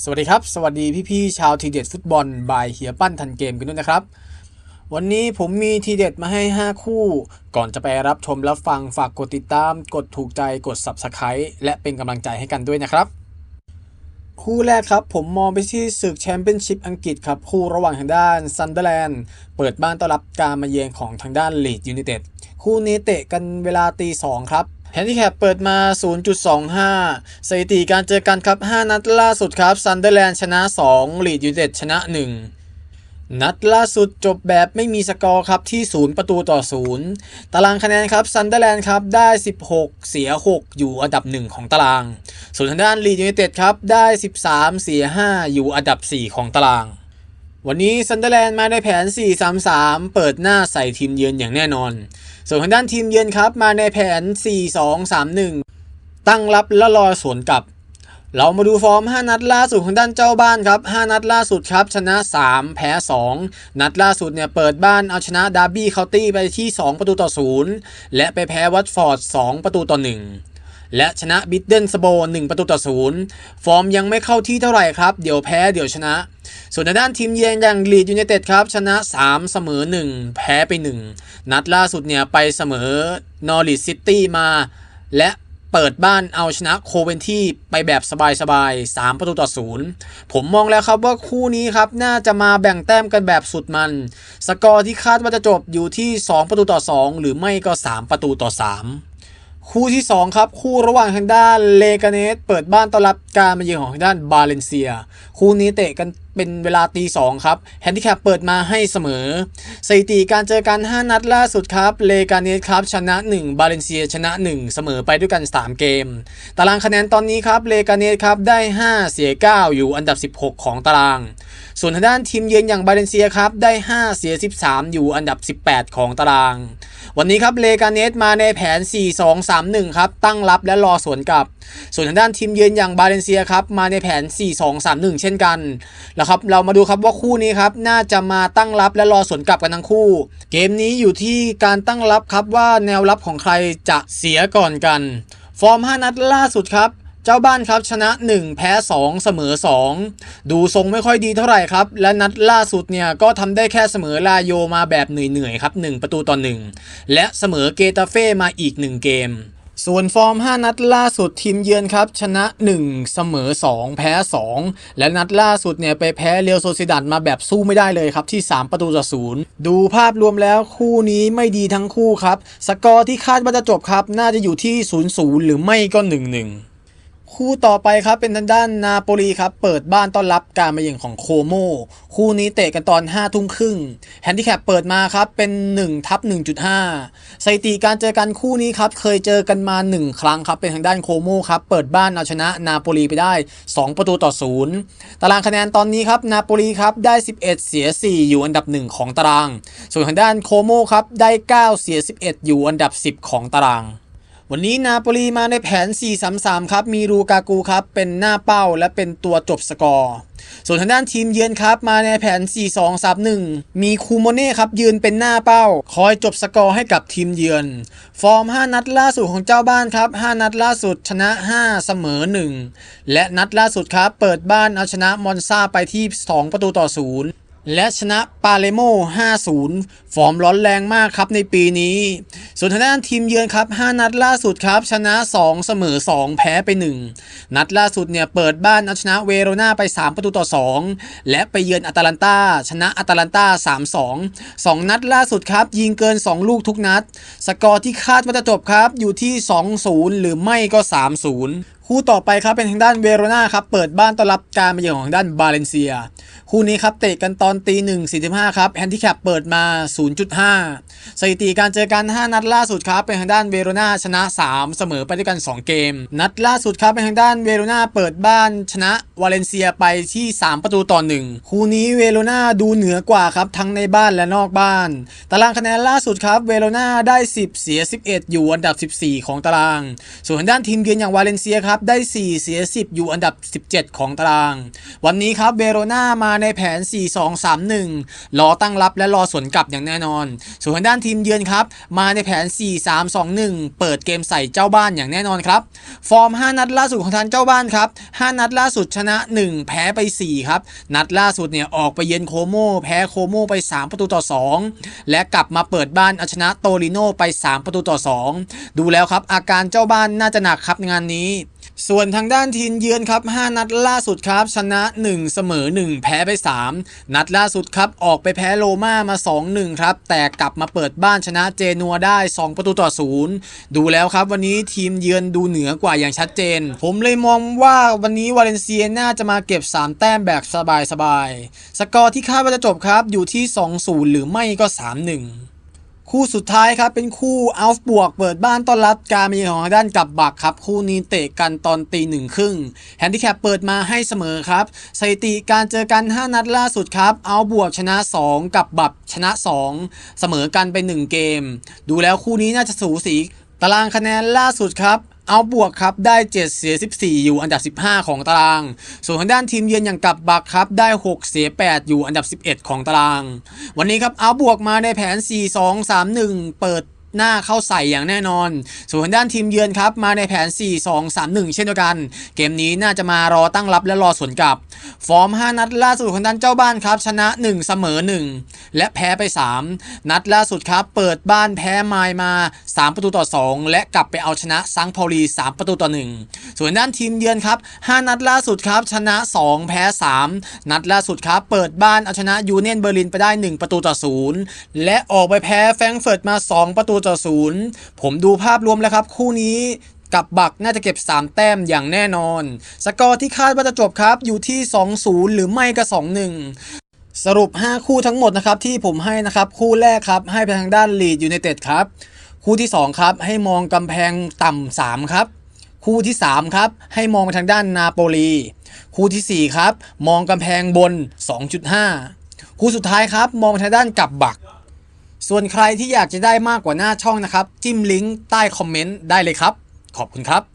สวัสดีครับ สวัสดีพี่ๆชาวทีเด็ดฟุตบอลบายเฮียปั้นทันเกมกันด้วยนะครับ วันนี้ผมมีทีเด็ดมาให้ 5 คู่ ก่อนจะไปรับชมรับฟังฝากกดติดตาม กดถูกใจกด Subscribe และเป็นกำลังใจให้กันด้วยนะครับ คู่แรกครับผมมองไปที่ศึกแชมเปี้ยนชิพอังกฤษครับ คู่ระหว่างทางด้านซันเดอร์แลนด์เปิดบ้านต้อนรับการมาเยือนของทางด้านลีดยู i นเต็ดคู่นี้เตะกันเวลาตีสองครับ แฮนดิแคปเปิดมา 0.25 สถิติการเจอกันครับ 5 นัดล่าสุดครับซันเดอร์แลนด์ชนะ 2 ลีดยู i นเต็ดชนะ 1นัดล่าสุดจบแบบไม่มีสกอร์ครับที่ 0 ประตูต่อ 0 ตารางคะแนนครับซันเดอร์แลนด์ครับได้ 16 เสีย 6 อยู่อันดับ 1 ของตาราง ส่วนทางด้านลีดยู i นเต็ดครับได้ 13 เสีย 5 อยู่อันดับ 4 ของตาราง วันนี้ซันเดอร์แลนด์มาในแผน 4-3-3 เปิดหน้าใส่ทีมเยือนอย่างแน่นอน ส่วนทางด้านทีมเยือนครับมาในแผน 4-2-3-1 ตั้งรับและรอสวนกลับ เรามาดูฟอร์ม 5 นัดล่าสุดของด้านเจ้าบ้านครับ 5 นัดล่าสุดครับ ชนะ 3 แพ้ 2 นัดล่าสุดเนี่ยเปิดบ้านเอาชนะดาร์บี้เคาน์ตี้ไปที่ 2 ประตูต่อ 0 และไปแพ้วัตฟอร์ด 2 ประตูต่อ 1 และชนะบิดเดิลสโบ1ประตูต่อ0ฟอร์มยังไม่เข้าที่เท่าไหร่ครับ เดี๋ยวแพ้เดี๋ยวชนะ ส่วนทางด้านทีมเยือนอย่างลีดยู i นเต็ดครับ ชนะ 3 เสมอ 1 แพ้ไป 1 นัดล่าสุดเนี่ยไปเสมอนอริ c ซิตี้มา และเปิดบ้านเอาชนะโคเวนที่ไปแบบสบายๆ 3 ประตูต่อ0ผมมองแล้วครับว่าคู่นี้ครับ น่าจะมาแบ่งแต้มกันแบบสุดมัน สกอร์ที่คาดว่าจะจบอยู่ที่ 2 ประตูต่อ 2 หรือไม่ก็ 3 ประตูต่อ 3 คู่ที่ 2 ครับ คู่ระหว่างทางด้านเลกาเนสเปิดบ้านต้อนรับการมาเยือนของทางด้านบาเลนเซีย คู่นี้เตะกัน เป็นเวลาตีสองครับแฮนดิแคปเปิดมาให้เสมอสถิติการเจอกัน 5 นัดล่าสุดครับเลกาเนสครับชนะ 1 บาเลนเซียชนะ 1 เสมอไปด้วยกัน 3 เกม ตารางคะแนนตอนนี้ครับเลกาเนสครับได้ 5 เสีย 9 อยู่อันดับ 16 ของตาราง ส่วนทางด้านทีมเยือนอย่างบาเลนเซียครับได้ 5 เสีย 13 อยู่อันดับ 18 ของตาราง วันนี้ครับเลกาเนสมาในแผน 4-2-3-1 ครับตั้งรับและรอสวนกลับ ส่วนทางด้านทีมเยือนอย่างบาเลนเซียครับมาในแผน 4-2-3-1 เช่นกันล้วครับเรามาดูครับว่าคู่นี้ครับน่าจะมาตั้งรับและรอสวนกลับกันทั้งคู่ เกมนี้อยู่ที่การตั้งรับครับว่าแนวรับของใครจะเสียก่อนกัน ฟอร์ม 5 นัดล่าสุดครับเจ้าบ้านครับชนะ 1 แพ้ 2 เสมอ 2 ดูทรงไม่ค่อยดีเท่าไหร่ครับ และนัดล่าสุดเนี่ยก็ทำได้แค่เสมอลาโยมาแบบเหนื่อยๆครับ 1 ประตูต่อ 1 และเสมอเกตาเฟ่มาอีก 1 เกม ส่วนฟอร์ม 5 นัดล่าสุดทีมเยือนครับ ชนะ 1 เสมอ 2 แพ้ 2 และนัดล่าสุดเนี่ยไปแพ้เรียวโซซิดัดมาแบบสู้ไม่ได้เลยครับที่ 3 ประตูต่อศูนย์ดูภาพรวมแล้วคู่นี้ไม่ดีทั้งคู่ครับ สกอร์ที่คาดว่าจะจบครับ น่าจะอยู่ที่ 0-0 หรือไม่ก็ 1-1 คู่ต่อไปครับเป็นทางด้านนาโปลีครับ เปิดบ้านต้อนรับการมาเยือนของโคโม คู่นี้เตะกันตอน5ทุ่มครึ่งแฮนดิแคปเปิดมาครับ เป็น1ทับ1.5สถิติการเจอกันคู่นี้ครับ เคยเจอกันมา 1 ครั้งครับ เป็นทางด้านโคโมครับ เปิดบ้านเอาชนะนาโปลีไปได้ 2 ประตูต่อ0ตารางคะแนนตอนนี้ครับนาโปลีครับได้ 11 เสีย 4 อยู่อันดับ 1 ของตาราง ส่วนทางด้านโคโมครับได้ 9 เสีย 11 อยู่อันดับ 10 ของตาราง วันนี้นาโปลีมาในแผน 4-3-3 ครับ มีรูกากูครับ เป็นหน้าเป้าและเป็นตัวจบสกอร์ ส่วนทางด้านทีมเยือนครับ มาในแผน 4-2-3-1 มีคูโมเน่ครับ ยืนเป็นหน้าเป้า คอยจบสกอร์ให้กับทีมเยือน ฟอร์ม 5 นัดล่าสุดของเจ้าบ้านครับ 5 นัดล่าสุดชนะ 5 เสมอ 1 และนัดล่าสุดครับ เปิดบ้านเอาชนะมอนซาไปที่ 2 ประตูต่อ 0 และชนะปาเลโม 5-0 ฟอร์มร้อนแรงมากครับในปีนี้ ส่วนทางด้านทีมเยือนครับ 5 นัดล่าสุดครับ ชนะ 2 เสมอ 2 แพ้ไป 1 นัดล่าสุดเนี่ยเปิดบ้านเอาชนะเวโรนาไป 3 ประตูต่อ 2 และไปเยือนอัตแลนตาชนะอัตแลนตา3-2 2 นัดล่าสุดครับ ยิงเกิน 2 ลูกทุกนัด สกอร์ที่คาดว่าจะจบครับอยู่ที่ 2-0 หรือไม่ก็ 3-0 คู่ต่อไปครับเป็นทางด้านเวโรนาครับเปิดบ้านต้อนรับการมาเยือนของทางด้านบาเลนเซีย คู่นี้ครับเตะกันตอนตีหนึ่งสี่สิบห้าครับแฮนดิแคปเปิดมา 0.5 สถิติการเจอกัน 5 นัดล่าสุดครับเป็นทางด้านเวโรนาชนะ 3 เสมอไปด้วยกัน 2 เกม นัดล่าสุดครับเป็นทางด้านเวโรนาเปิดบ้านชนะวาเลนเซียไปที่ 3 ประตูต่อ1คู่นี้เวโรนาดูเหนือกว่าครับทั้งในบ้านและนอกบ้าน ตารางคะแนนล่าสุดครับเวโรนาได้ 10 เสีย 11 อยู่อันดับ 14 ของตาราง ส่วนทางด้านทีมเยือนอย่างวาเลนเซียครับได้ 4 เสีย 10 อยู่อันดับ 17 ของตาราง วันนี้ครับเวโรนามาในแผน 4-2-3-1 รอตั้งรับและรอสวนกลับอย่างแน่นอน ส่วนทางด้านทีมเยือนครับ มาในแผน 4-3-2-1 เปิดเกมใส่เจ้าบ้านอย่างแน่นอนครับ ฟอร์ม 5 นัดล่าสุดของทางเจ้าบ้านครับ 5 นัดล่าสุดชนะ 1 แพ้ไป 4 ครับ นัดล่าสุดเนี่ยออกไปเยือนโคโมแพ้โคโมไป 3 ประตูต่อ 2 และกลับมาเปิดบ้านเอาชนะโตริโนไป 3 ประตูต่อ 2 ดูแล้วครับอาการเจ้าบ้านน่าจะหนักครับในงานนี้ ส่วนทางด้านทีมเยือนครับ 5 นัดล่าสุดครับ ชนะ 1 เสมอ 1 แพ้ไป 3 นัดล่าสุดครับ ออกไปแพ้โรม่ามา 2-1 ครับ แต่กลับมาเปิดบ้านชนะเจนัวได้ 2 ประตูต่อ 0 ดูแล้วครับ วันนี้ทีมเยือนดูเหนือกว่าอย่างชัดเจน ผมเลยมองว่าวันนี้วาเลนเซียน่าจะมาเก็บ 3 แต้มแบบสบายๆสกอร์ที่คาดว่าจะจบครับอยู่ที่ 2-0 หรือไม่ก็ 3-1 คู่สุดท้ายครับเป็นคู่อัลฟ์บวกเปิดบ้านต้อนรับการมีของด้านกับบักครับ คู่นี้เตะกันตอนตีหนึ่งครึ่งแฮนดิแคปเปิดมาให้เสมอครับสถิติการเจอกัน 5 นัดล่าสุดครับเอาบวกชนะ 2 กับบับชนะ 2 เสมอกันไป 1 เกม ดูแล้วคู่นี้น่าจะสูสีตารางคะแนนล่าสุดครับ เอาบวกครับได้ 7 เสีย 14 อยู่อันดับ 15 ของตาราง ส่วนทางด้านทีมเยือนอย่างกับบักครับได้ 6 เสีย 8 อยู่อันดับ 11 ของตาราง วันนี้ครับเอาบวกมาในแผน 4 2 3 1 เปิด หน้าเข้าใส่อย่างแน่นอน ส่วนด้านทีมเยือนครับมาในแผน 4 2 3 1 เช่นเดียวกัน เกมนี้น่าจะมารอตั้งรับและรอสวนกลับ ฟอร์ม 5 นัดล่าสุดของด้านเจ้าบ้านครับ ชนะ 1 เสมอ 1 และแพ้ไป 3 นัดล่าสุดครับ เปิดบ้านแพ้ไมายมา 3 ประตูต่อ 2 และกลับไปเอาชนะซังพอลี 3 ประตูต่อ 1 ส่วนด้านทีมเยือนครับ 5 นัดล่าสุดครับ ชนะ 2 แพ้ 3 นัดล่าสุดครับ เปิดบ้านเอาชนะยูเนียนเบอร์ลินไปได้ 1 ประตูต่อ 0 และออกไปแพ้แฟรงก์เฟิร์ตมา 2 ประตูต่อ0ผมดูภาพรวมแล้วครับ คู่นี้กับบักน่าจะเก็บ 3 แต้มอย่างแน่นอน สกอร์ที่คาดว่าจะจบครับอยู่ที่ 2-0 หรือไม่ก็2-1สรุป 5 คู่ทั้งหมดนะครับที่ผมให้นะครับ คู่แรกครับให้ไปทางด้านลีดยูไนเต็ดครับ คู่ที่ 2 ครับ ให้มองกำแพงต่ำ3ครับ คู่ที่ 3 ครับ ให้มองไปทางด้านนาโปลี คู่ทีสี่4 ครับ มองกำแพงบน 2.5 คู่สุดท้ายครับ มองไปทางด้านกับบัก ส่วนใครที่อยากจะได้มากกว่าหน้าช่องนะครับ จิ้มลิงก์ใต้คอมเมนต์ได้เลยครับ ขอบคุณครับ